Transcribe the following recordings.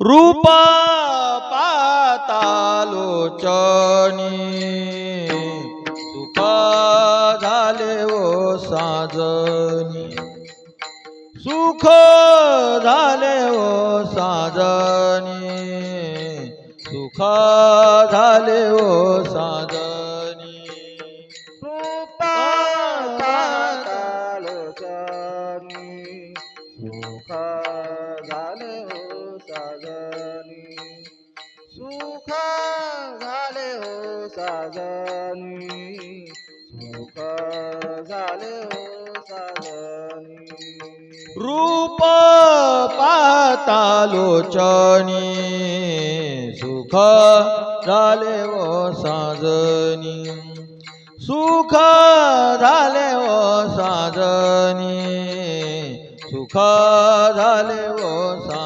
रूप पातालोचनी सुख झाले ओ साजनी. सुख झाले ओ साजनी सुख झाले ओ साजनी. साजनी सुख झाले हो साजनी रूप पातालोचनी सुख झाले हो व साजनी सुख झाले हो व साजनी सुख झाले व साजनी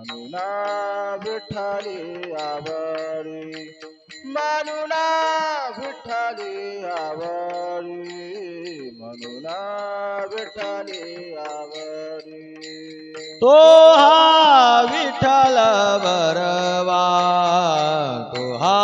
मानुना विठ्ठली आवडी मानुना विठ्ठली आवडी म्हणून विठ्ठली आवडी तो हा विठ्ठल बरवा तो हा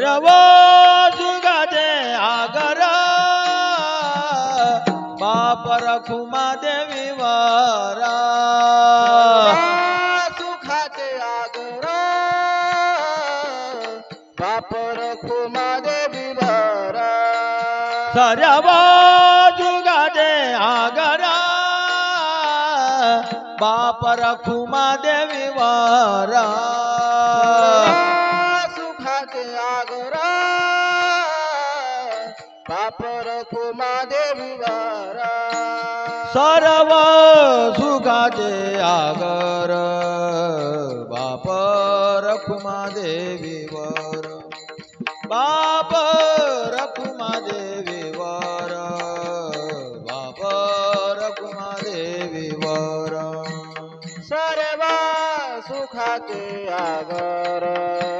सर्व जुगाचे आगर। बाप रखुमा देवी वरा। सुखाचे आगर। बापर खुमा देवी भरा सर्व जुगाचे आगर। बाप रखुमा देवी वरा। बापर खुमा देवी भरा सर्व सुखाचे आगर बाप रखुमा देवी वर। बाप रखुमा देवी वर बाप रखुमा देवी वर। सर्व सुखाचे आगर।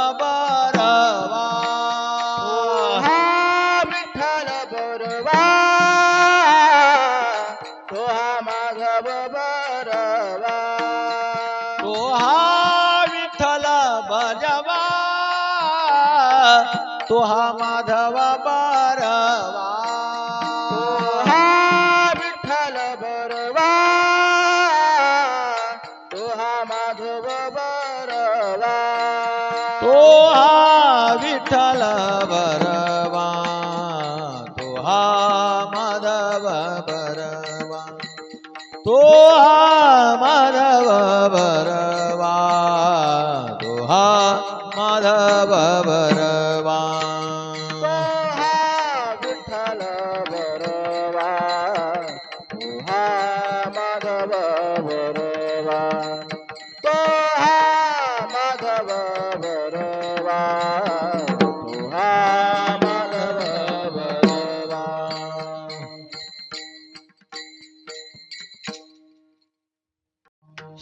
तो हा माधव बारवा. विठ्ठल बरवा. तो हा माधव बरवा. तो हा विठ्ठल बरवा. तो माधव बरवा. तो हा माधव बरवा. तो माधव बर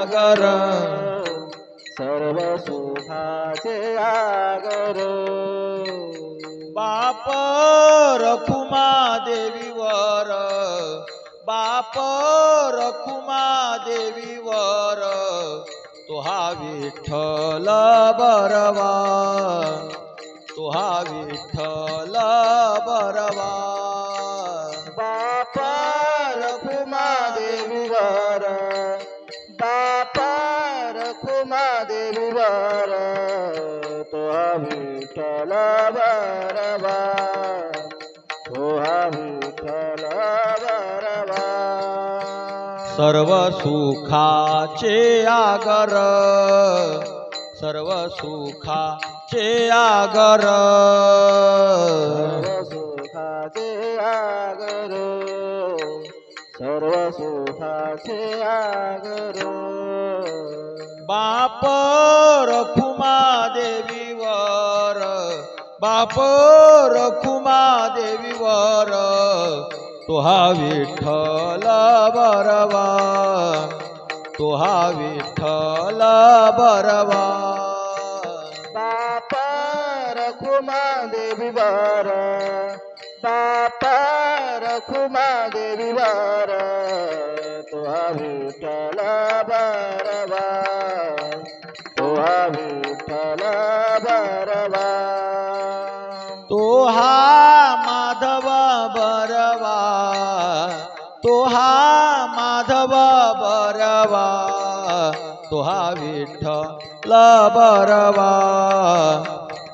आगर सर्व सुखाचे आगर. बाप रखुमा देवीवर. बाप रखुमा देवीवर. तो हा विठ्ठल बरवा. तो हा विठ्ठल बरवा. देवीवर तो हा विठ्ठल तो सर्व सुखाचे आगर सर्व सुखाचे आगर. सर्व सुखाचे आगर बाप रखुमा देवीवर बाप रखुमा देवीवर वर हा विठ्ठल बरवा तुहा विठ्ठल बरवा. बाप रखुमा देवीवर बाप खुमा देवी वार तुहा विठला बारवा तुहा विठला बारवा तोहा माधवा बरवा तोहा माधवा बरवा तुहा विठ्ठल बरवा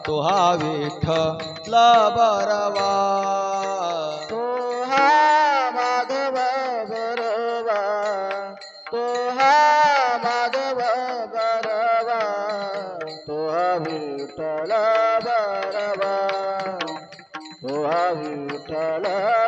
तुहा विठ्ठल बरवा ಕಲಾ